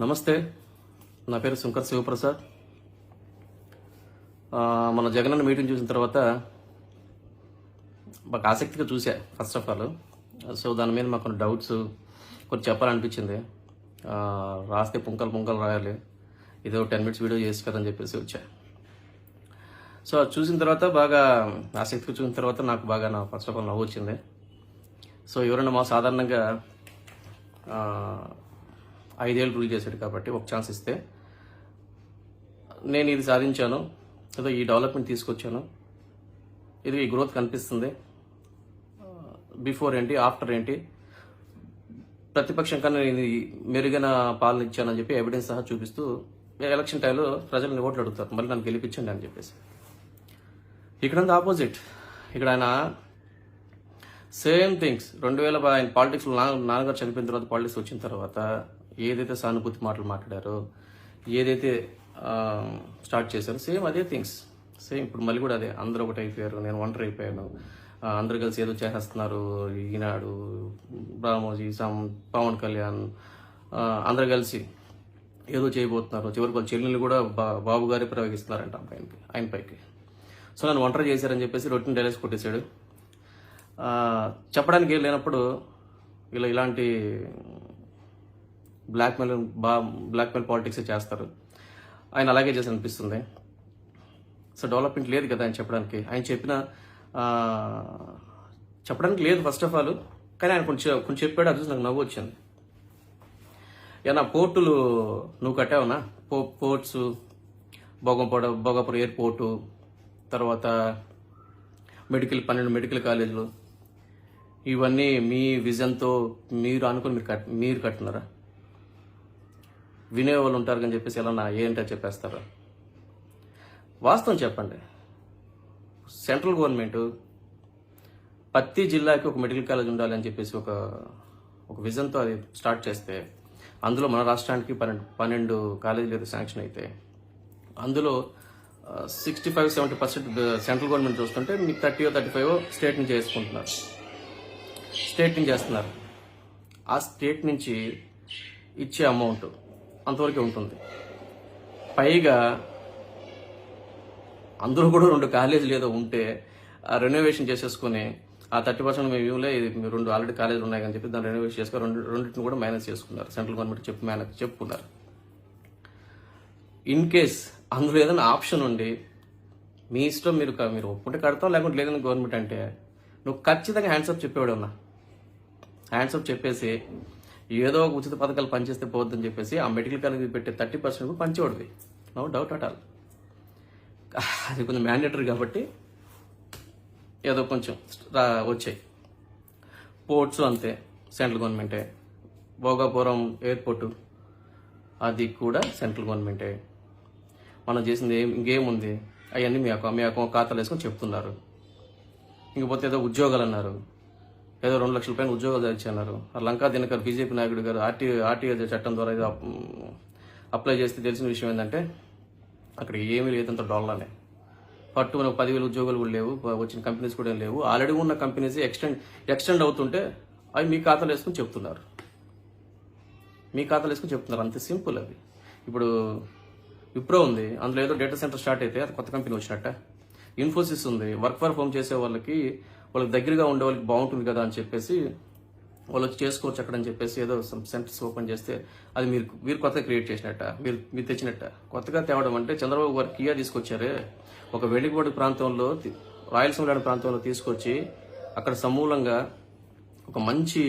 నమస్తే. నా పేరు శంకర్ శివప్రసాద్. మన జగనన్న మీటింగ్ చూసిన తర్వాత మాకు ఆసక్తిగా చూసా ఫస్ట్ ఆఫ్ ఆల్ సో దాని మీద మాకు కొన్ని డౌట్స్ కొన్ని చెప్పాలనిపించింది. రాస్తే పుంకలు పుంకలు రాయాలి. ఏదో టెన్ మినిట్స్ వీడియో చేసి కదని చెప్పేసి వచ్చా. సో అది చూసిన తర్వాత బాగా ఆసక్తిగా చూసిన తర్వాత నాకు బాగా నా ఫస్ట్ ఆఫ్ ఆల్ నవ్వు వచ్చింది. సో ఎవరైనా మా సాధారణంగా ఐదేళ్ళు రూల్ చేశాడు కాబట్టి ఒక ఛాన్స్ ఇస్తే నేను ఇది సాధించాను ఏదో ఈ డెవలప్మెంట్ తీసుకొచ్చాను. ఇది ఈ గ్రోత్ కనిపిస్తుంది. బిఫోర్ ఏంటి ఆఫ్టర్ ఏంటి ప్రతిపక్షం కన్నా నేను మెరుగైన పాలన ఇచ్చానని చెప్పి ఎవిడెన్స్ సహా చూపిస్తూ ఎలక్షన్ టైంలో ప్రజల్ని ఓట్లు అడుగుతారు. మళ్ళీ నన్ను గెలిపించండి అని చెప్పేసి. ఇక్కడ ఆపోజిట్ ఇక్కడ ఆయన సేమ్ థింగ్స్ రెండు వేల ఆయన పాలిటిక్స్లో నా నాన్నగారు చనిపోయిన తర్వాత పాలిటిక్స్ వచ్చిన తర్వాత ఏదైతే సానుభూతి మాటలు మాట్లాడారో ఏదైతే స్టార్ట్ చేశారో సేమ్ అదే థింగ్స్. సేమ్ ఇప్పుడు మళ్ళీ కూడా అదే అందరూ ఒకటి అయిపోయారు నేను ఒంటరి అయిపోయాను అందరు కలిసి ఏదో చేసేస్తున్నారు ఈనాడు రామోజీ సమ్ పవన్ కళ్యాణ్ అందరు కలిసి ఏదో చేయబోతున్నారు. చివరికి వాళ్ళ చెల్లెలు కూడా బా బాబు గారే ప్రయోగిస్తున్నారంట ఆయనకి ఆయన పైకి. సో నన్ను ఒంటరి చేశారని చెప్పేసి రొట్టిన డైలాగ్స్ కొట్టేశాడు. చెప్పడానికి ఏం లేనప్పుడు ఇలా ఇలాంటి బ్లాక్మెయిల్ బా బ్లాక్మెయిల్ పాలిటిక్స్ చేస్తారు. ఆయన అలాగే చేసి అనిపిస్తుంది. సో డెవలప్మెంట్ లేదు కదా ఆయన చెప్పడానికి. ఆయన చెప్పిన చెప్పడానికి లేదు ఫస్ట్ ఆఫ్ ఆల్ కానీ ఆయన కొంచెం కొంచెం చెప్పాడు అది చూసి నాకు నవ్వు వచ్చింది. ఏనా పోర్టులు నువ్వు కట్టావునా? పో పోర్ట్స్ భోగంపడ భోగాపురం ఎయిర్పోర్టు తర్వాత మెడికల్ పన్నెండు మెడికల్ కాలేజీలు. ఇవన్నీ మీ విజన్తో మీరు అనుకుని మీరు కట్ మీరు కట్టినారా? వినేవాళ్ళు ఉంటారు అని చెప్పేసి ఎలా నా ఏంటో చెప్పేస్తారా? వాస్తవం చెప్పండి. సెంట్రల్ గవర్నమెంట్ ప్రతి జిల్లాకి ఒక మెడికల్ కాలేజ్ ఉండాలి అని చెప్పేసి ఒక ఒక విజన్తో అది స్టార్ట్ చేస్తే అందులో మన రాష్ట్రానికి పన్నెండు పన్నెండు కాలేజీలు అయితే శాంక్షన్ అయితే అందులో sixty five seventy percent central government చూస్తుంటే మీకు థర్టీ థర్టీ ఫైవ్ స్టేట్ నుంచి చేసుకుంటున్నారు. స్టేట్ నుంచి చేస్తున్నారు. ఆ స్టేట్ నుంచి ఇచ్చే అమౌంట్ అంతవరకే ఉంటుంది. పైగా అందరూ కూడా రెండు కాలేజీలు ఏదో ఉంటే ఆ రెనోవేషన్ చేసేసుకుని ఆ థర్టీ పర్సెంట్ మేము ఇవ్వలే ఇది రెండు ఆల్రెడీ కాలేజీలు ఉన్నాయి అని చెప్పి దాన్ని రెనోవేషన్ చేసుకుని రెండు రెండింటిని కూడా మేనేజ్ చేసుకున్నారు. సెంట్రల్ గవర్నమెంట్ చెప్పి మేనేజ్ చెప్పుకున్నారు. ఇన్ కేస్ అందులో ఏదైనా ఆప్షన్ ఉండి మీ ఇష్టం మీరు మీరు ఒప్పుకుంటే కడతాం లేకుంటే లేదని గవర్నమెంట్ అంటే నువ్వు ఖచ్చితంగా హ్యాండ్సప్ చెప్పేవాడు ఉన్నా హ్యాండ్సప్ చెప్పేసి ఏదో ఒక ఉచిత పథకాలు పనిచేస్తే పోవద్దని చెప్పేసి ఆ మెడికల్ కాలేజ్ పెట్టే థర్టీ పర్సెంట్ కూడా పంచేవాడివి నో డౌట్ అట్ ఆల్. అది కొంచెం మ్యాండేటరీ కాబట్టి ఏదో కొంచెం రా వచ్చాయి. పోర్ట్స్ అంతే సెంట్రల్ గవర్నమెంటే. భోగాపురం ఎయిర్పోర్టు అది కూడా సెంట్రల్ గవర్నమెంటే. మనం చేసింది ఏం ఇంకేముంది? అవన్నీ మీ అకౌంట్ మీ అకౌంట్ ఖాతాలు వేసుకొని చెప్తున్నారు. ఇంకపోతే ఏదో ఉద్యోగాలు అన్నారు. ఏదో రెండు లక్షల పైన ఉద్యోగాలు తెచ్చన్నారు లంకా దినకర్ బీజేపీ నాయకుడు గారు ఆర్టీ ఆర్టీఐ చట్టం ద్వారా ఏదో అప్లై చేస్తే తెలిసిన విషయం ఏంటంటే అక్కడ ఏమీ లేదంత డొల్లానే. పట్టు మనకు పదివేల ఉద్యోగాలు కూడా లేవు వచ్చిన కంపెనీస్ కూడా ఏం లేవు. ఆల్రెడీ ఉన్న కంపెనీస్ ఎక్స్టెండ్ ఎక్స్టెండ్ అవుతుంటే అవి మీ ఖాతాలు వేసుకుని చెప్తున్నారు. మీ ఖాతాలు వేసుకుని చెప్తున్నారు. అంత సింపుల్ అది. ఇప్పుడు విప్రో ఉంది అందులో ఏదో డేటా సెంటర్ స్టార్ట్ అయితే అది కొత్త కంపెనీ వచ్చినట్ట. ఇన్ఫోసిస్ ఉంది వర్క్ ఫర్ హోమ్ చేసే వాళ్ళకి వాళ్ళకి దగ్గరగా ఉండే వాళ్ళకి బాగుంటుంది కదా అని చెప్పేసి వాళ్ళు వచ్చి చేసుకోవచ్చు అక్కడ అని చెప్పేసి ఏదో సెంటర్స్ ఓపెన్ చేస్తే అది మీరు మీరు కొత్తగా క్రియేట్ చేసినట్ట? మీరు మీరు తెచ్చినట్ట? కొత్తగా తేవడం అంటే చంద్రబాబు గారు కియా తీసుకొచ్చారే. ఒక వెలిగిపోటు ప్రాంతంలో రాయలసీమ లాంటి ప్రాంతంలో తీసుకొచ్చి అక్కడ సమూలంగా ఒక మంచి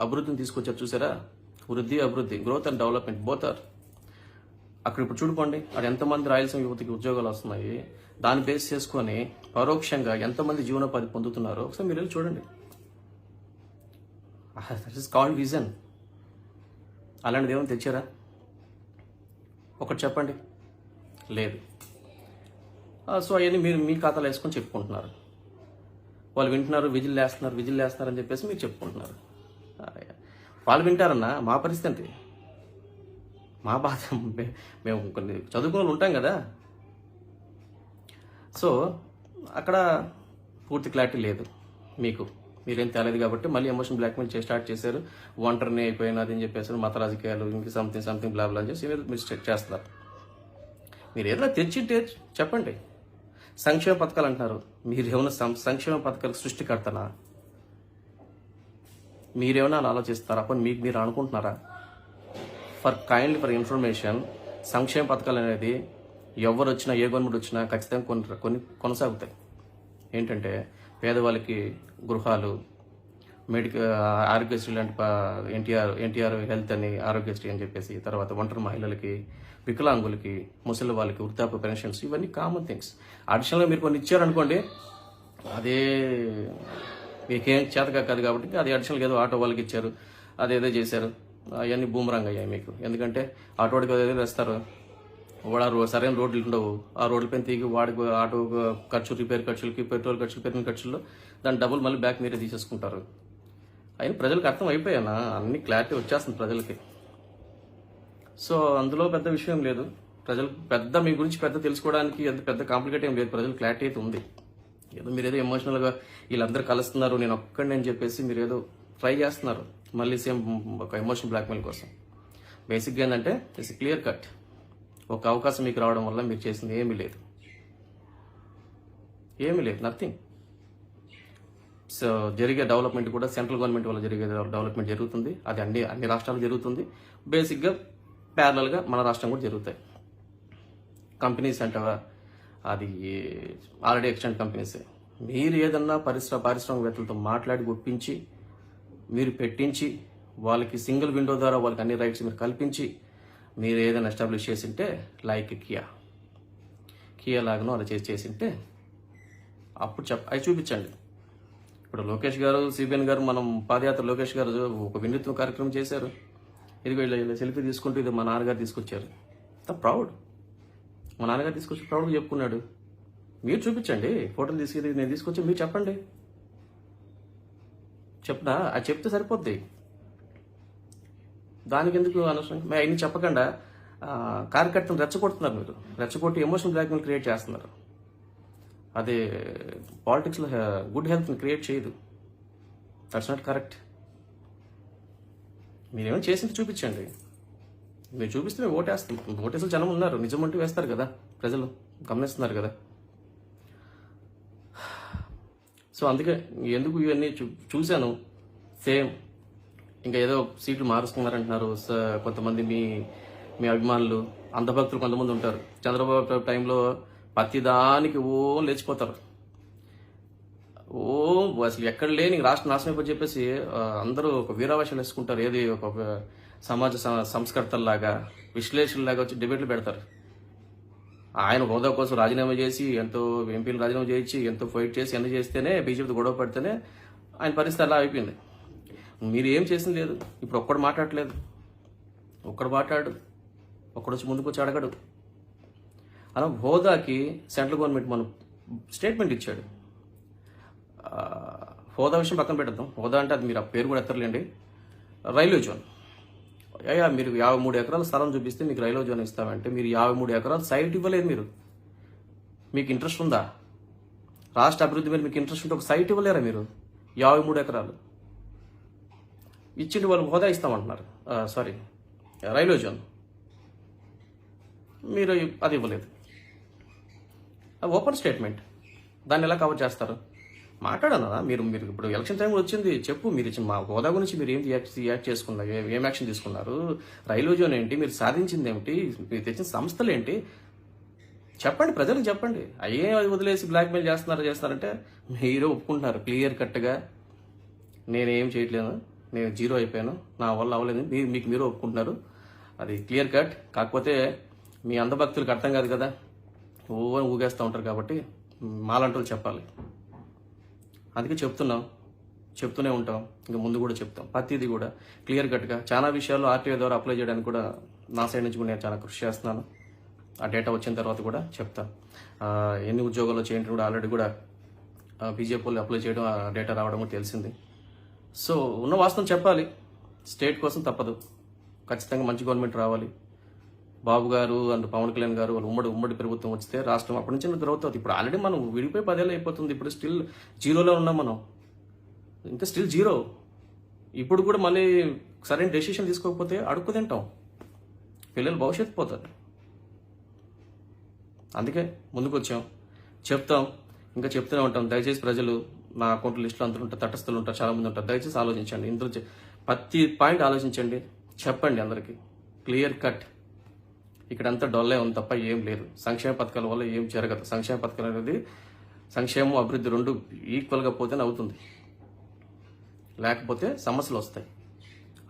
అభివృద్ధిని తీసుకొచ్చారు. చూసారా? వృద్ధి అభివృద్ధి growth and development both are అక్కడ ఇప్పుడు చూడుకోండి అక్కడ ఎంతమంది రాయలసీమ యువతకి ఉద్యోగాలు వస్తున్నాయి దాన్ని బేస్ చేసుకొని పరోక్షంగా ఎంతమంది జీవనోపాధి పొందుతున్నారో ఒకసారి మీరు వెళ్ళి చూడండి. దట్ ఇస్ కాల్డ్ విజన్ అలాంటిది ఏమైనా తెచ్చారా? ఒకటి చెప్పండి. లేదు. Ah, సో అవన్నీ మీరు మీ ఖాతాలో వేసుకొని చెప్పుకుంటున్నారు. వాళ్ళు వింటున్నారు విజిల్ వేస్తున్నారు విజిల్ వేస్తున్నారు అని చెప్పేసి మీరు చెప్పుకుంటున్నారు. Ah, వాళ్ళు వింటారన్నా మా పరిస్థితి ఏంటి? మా బాధ మేము కొన్ని చదువుకున్న వాళ్ళు ఉంటాం కదా. సో అక్కడ పూర్తి క్లారిటీ లేదు మీకు. మీరేం తేలేదు కాబట్టి మళ్ళీ ఎమోషన్ బ్లాక్మెయిల్ చేసి స్టార్ట్ చేశారు. ఒంటరిని అయిపోయినది అని చెప్పేసి మత రాజకీయాలు ఇంక సంథింగ్ సంథింగ్ బ్లా అని చేసి మీరు మిస్టేక్ చేస్తున్నారు. మీరు ఏదైనా తెచ్చింటే చెప్పండి. సంక్షేమ పథకాలు అంటున్నారు. మీరు ఏమైనా సం- సంక్షేమ పథకాలు సృష్టికర్తనా? మీరేమైనా అలా ఆలోచిస్తారా? అప్పుడు మీకు మీరు అనుకుంటున్నారా? ఫర్ కైండ్ ఫర్ ఇన్ఫర్మేషన్ సంక్షేమ పథకాలు అనేది ఎవరు వచ్చినా ఏ గవర్నమెంట్ వచ్చినా ఖచ్చితంగా కొన్ని కొన్ని కొనసాగుతాయి. ఏంటంటే పేదవాళ్ళకి గృహాలు మెడికల్ ఆరోగ్యశ్రీ లాంటి ఎన్టీఆర్ ఎన్టీఆర్ హెల్త్ అని ఆరోగ్యశ్రీ అని చెప్పేసి తర్వాత ఒంటరి మహిళలకి వికలాంగులకి ముసలి వాళ్ళకి వృద్ధాప్య పెన్షన్స్ ఇవన్నీ కామన్ థింగ్స్. అడిషనల్గా మీరు కొన్ని ఇచ్చారనుకోండి అదే మీకేం చేతగా కాదు కాబట్టి అది అడిషనల్గా ఏదో ఆటో వాళ్ళకి ఇచ్చారు అదేదో చేశారు. అవన్నీ బూమరంగ్ అయ్యాయి మీకు. ఎందుకంటే ఆటోడికి ఏదో వేస్తారు వాడు ఆ సరైన రోడ్లు ఉండవు. ఆ రోడ్లపైన తీగి వాడికి ఆటో ఖర్చు రిపేర్ ఖర్చులకి పెట్రోల్ ఖర్చులు పెరిగిన ఖర్చుల్లో దాని డబ్బులు మళ్ళీ బ్యాక్ మీరే తీసేసుకుంటారు. అయినా ప్రజలకు అర్థం అయిపోయానా? అన్ని క్లారిటీ వచ్చేస్తుంది ప్రజలకి. సో అందులో పెద్ద విషయం లేదు. ప్రజలు పెద్ద మీ గురించి పెద్ద తెలుసుకోవడానికి ఎంత పెద్ద కాంప్లికేట్ ఏం లేదు. ప్రజలు క్లారిటీ అయితే ఉంది. ఏదో మీరు ఏదో ఎమోషనల్గా వీళ్ళందరూ కలుస్తున్నారు నేను ఒక్కడిని అని చెప్పేసి మీరేదో ట్రై చేస్తున్నారు. మళ్ళీ సేమ్ ఒక ఎమోషన్ బ్లాక్మెయిల్ కోసం. బేసిక్గా ఏంటంటే ఇట్స్ క్లియర్ కట్ ఒక అవకాశం మీకు రావడం వల్ల మీరు చేసింది ఏమీ లేదు. ఏమీ లేదు నథింగ్ సో జరిగే డెవలప్మెంట్ కూడా సెంట్రల్ గవర్నమెంట్ వల్ల జరిగే డెవలప్మెంట్ జరుగుతుంది. అది అన్ని అన్ని రాష్ట్రాలు జరుగుతుంది. బేసిక్గా ప్యారలల్గా మన రాష్ట్రం కూడా జరుగుతాయి. కంపెనీస్ అంటావా అది ఆల్రెడీ ఎక్స్టెంట్ కంపెనీసే మీరు ఏదన్నా పరిశ్రమ పారిశ్రామికవేత్తలతో మాట్లాడి ఒప్పించి మీరు పెట్టించి వాళ్ళకి సింగిల్ విండో ద్వారా వాళ్ళకి అన్ని రైట్స్ మీరు కల్పించి మీరు ఏదైనా ఎస్టాబ్లిష్ చేసింటే లైక్ కియా కియా లాగానో అలా చేసి చేసింటే అప్పుడు చెప్ అవి చూపించండి. ఇప్పుడు లోకేష్ గారు సిబిఎన్ గారు మనం పాదయాత్ర లోకేష్ గారు ఒక వినూత్న కార్యక్రమం చేశారు. ఇదిగో ఇలా సెల్ఫీ తీసుకుంటూ ఇది మా నాన్నగారు తీసుకొచ్చారు. ప్రౌడ్ మా నాన్నగారు తీసుకొచ్చి ప్రౌడ్గా చెప్పుకున్నాడు. మీరు చూపించండి ఫోటోలు తీసుకెళ్ళి నేను తీసుకొచ్చి మీరు చెప్పండి. చెప్పనా అది చెప్తే సరిపోద్ది. దానికి ఎందుకు అనవసరం? మేము అవన్నీ చెప్పకుండా కార్యకర్తలు రెచ్చగొడుతున్నారు మీరు. రెచ్చగొట్టి ఎమోషనల్ బ్లాక్మెయిల్ క్రియేట్ చేస్తున్నారు. అదే పాలిటిక్స్లో గుడ్ హెల్త్ని క్రియేట్ చేయదు. దట్స్ నాట్ కరెక్ట్ మీరేమో చేసింది చూపించండి. మీరు చూపిస్తే మేము ఓటేస్తాం. ఓటేసిన జనం ఉన్నారు. నిజం అంటూ వేస్తారు కదా ప్రజలు. గమనిస్తున్నారు కదా. సో అందుకే ఎందుకు ఇవన్నీ చూ చూశాను. సేమ్. ఇంకా ఏదో సీట్లు మారుస్తున్నారంటున్నారు. కొంతమంది మీ మీ అభిమానులు. అంధభక్తులు కొంతమంది ఉంటారు. చంద్రబాబు టైంలో ప్రతి దానికి ఓ లేచిపోతారు. ఓ అసలు ఎక్కడ లేని రాష్ట్ర నాశనం చెప్పేసి అందరూ ఒక వీరావేశాలు వేసుకుంటారు. ఏది ఒక సమాజ సంస్కర్తల సంస్కర్తల్లాగా విశ్లేషణలాగా వచ్చి డిబేట్లు పెడతారు. ఆయన హోదా కోసం రాజీనామా చేసి ఎంతో ఎంపీలు రాజీనామా చేయించి ఎంతో ఫైట్ చేసి ఎన్ని చేస్తేనే బీజేపీతో గొడవ పడితేనే ఆయన పరిస్థితి అలా అయిపోయింది. మీరు ఏం చేసింది లేదు. ఇప్పుడు ఒక్కడు మాట్లాడలేదు. ఒక్కడు మాట్లాడు. ఒక్కడు వచ్చి ముందుకు వచ్చి అడగడు. అలా హోదాకి సెంట్రల్ గవర్నమెంట్ మనం స్టేట్మెంట్ ఇచ్చాడు. హోదా విషయం పక్కన పెడతాం హోదా అంటే అది మీరు ఆ పేరు కూడా ఎత్తర్లేండి. Railway zone. అయ్యా మీరు యాభై మూడు ఎకరాల స్థలం చూపిస్తే మీకు రైల్వే జోన్ ఇస్తామంటే మీరు యాభై మూడు ఎకరాలు సైట్ ఇవ్వలేదు మీరు. మీకు ఇంట్రెస్ట్ ఉందా? రాష్ట్ర అభివృద్ధి మీద మీకు ఇంట్రెస్ట్ ఉంటే ఒక సైట్ ఇవ్వలేరా మీరు? యాభై మూడు ఎకరాలు. ఇచ్చింది వాళ్ళు హోదా ఇస్తామంటున్నారు. సారీ రైల్వే జోన్ మీరు అది ఇవ్వలేదు. ఓపెన్ స్టేట్మెంట్ దాన్ని ఎలా కవర్ చేస్తారు? మాట్లాడనా మీరు మీరు ఇప్పుడు ఎలక్షన్ టైం వచ్చింది. చెప్పు మీరు ఇచ్చిన మా హోదా గురించి మీరు ఏం రియాక్ట్ చేసుకున్నారు ఏం యాక్షన్ తీసుకున్నారు? రైల్వే జోన్ ఏంటి? మీరు సాధించింది ఏమిటి? మీరు తెచ్చిన సంస్థలు ఏంటి? చెప్పండి ప్రజలకు చెప్పండి. అయ్యే అది వదిలేసి బ్లాక్మెయిల్ చేస్తున్నారు చేస్తున్నారంటే మీరు ఒప్పుకుంటున్నారు క్లియర్ కట్గా. నేనేం చేయట్లేదు నేను జీరో అయిపోయాను. నా వల్ల అవ్వలేదు. మీ- మీకు మీరు ఒప్పుకుంటున్నారు. అది క్లియర్ కట్. కాకపోతే మీ అంధభక్తులకు అర్థం కాదు కదా. ఓ ఊగేస్తూ ఉంటారు కాబట్టి మాలంటూ చెప్పాలి. అందుకే చెప్తున్నాం. చెప్తూనే ఉంటాం. ఇంకా ముందు కూడా చెప్తాం. ప్రతిది కూడా క్లియర్ కట్గా. చాలా విషయాలు ఆర్టీఐ ద్వారా అప్లై చేయడానికి కూడా నా సైడ్ నుంచి కూడా నేను చాలా కృషి చేస్తున్నాను. ఆ డేటా వచ్చిన తర్వాత కూడా చెప్తాను ఎన్ని ఉద్యోగాలు చేయండి కూడా ఆల్రెడీ కూడా బీజేపీలో అప్లై చేయడం ఆ డేటా రావడం కూడా తెలిసింది. సో ఉన్న వాస్తవం చెప్పాలి. స్టేట్ కోసం తప్పదు. ఖచ్చితంగా మంచి గవర్నమెంట్ రావాలి. బాబు గారు అండ్ పవన్ కళ్యాణ్ గారు వాళ్ళు ఉమ్మడి ఉమ్మడి ప్రభుత్వం వస్తే రాష్ట్రం అప్పటి నుంచి గ్రోత్ అవుతుంది ఇప్పుడు ఆల్రెడీ మనం విడిపోయి పదేళ్ళు అయిపోతుంది. ఇప్పుడు స్టిల్ జీరోలో ఉన్నాం మనం. ఇంకా స్టిల్ జీరో. ఇప్పుడు కూడా మళ్ళీ సరైన డెసిషన్ తీసుకోకపోతే అడుక్కు తింటాం. పిల్లలు భవిష్యత్తు పోతారు. అందుకే ముందుకు వచ్చాం చెప్తాం. ఇంకా చెప్తూనే ఉంటాం. దయచేసి ప్రజలు నా అకౌంట్ లిస్టులో అందరూ ఉంటారు. తటస్థులు ఉంటారు. చాలా మంది ఉంటారు. దయచేసి ఆలోచించండి. ఇందులో ప్రతి పాయింట్ ఆలోచించండి. చెప్పండి అందరికీ. Clear cut. ఇక్కడంతా డొల్లే ఉంది తప్ప ఏం లేదు. సంక్షేమ పథకాల వల్ల ఏం జరగదు. సంక్షేమ పథకాలు అనేది సంక్షేమం అభివృద్ధి రెండు ఈక్వల్గా పోతేనే అవుతుంది. లేకపోతే సమస్యలు వస్తాయి.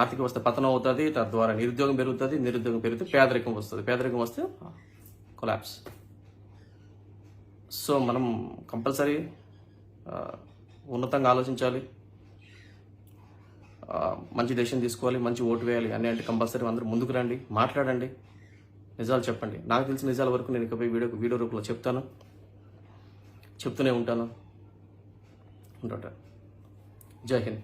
ఆర్థిక వ్యవస్థ పతనం అవుతుంది తద్వారా నిరుద్యోగం పెరుగుతుంది నిరుద్యోగం పెరిగితే పేదరికం వస్తుంది. పేదరికం వస్తే కొలాప్స్ సో మనం కంపల్సరీ ఉన్నతంగా ఆలోచించాలి. మంచి దేశం తీసుకోవాలి మంచి ఓటు వేయాలి. అని అంటే కంపల్సరీ అందరూ ముందుకు రండి మాట్లాడండి. నిజాలు చెప్పండి. నాకు తెలిసిన నిజాల వరకు నేను ఇకపై వీడియో వీడియో రూపంలో చెప్తాను. చెప్తూనే ఉంటాను. ఉంటా. జై హింద్.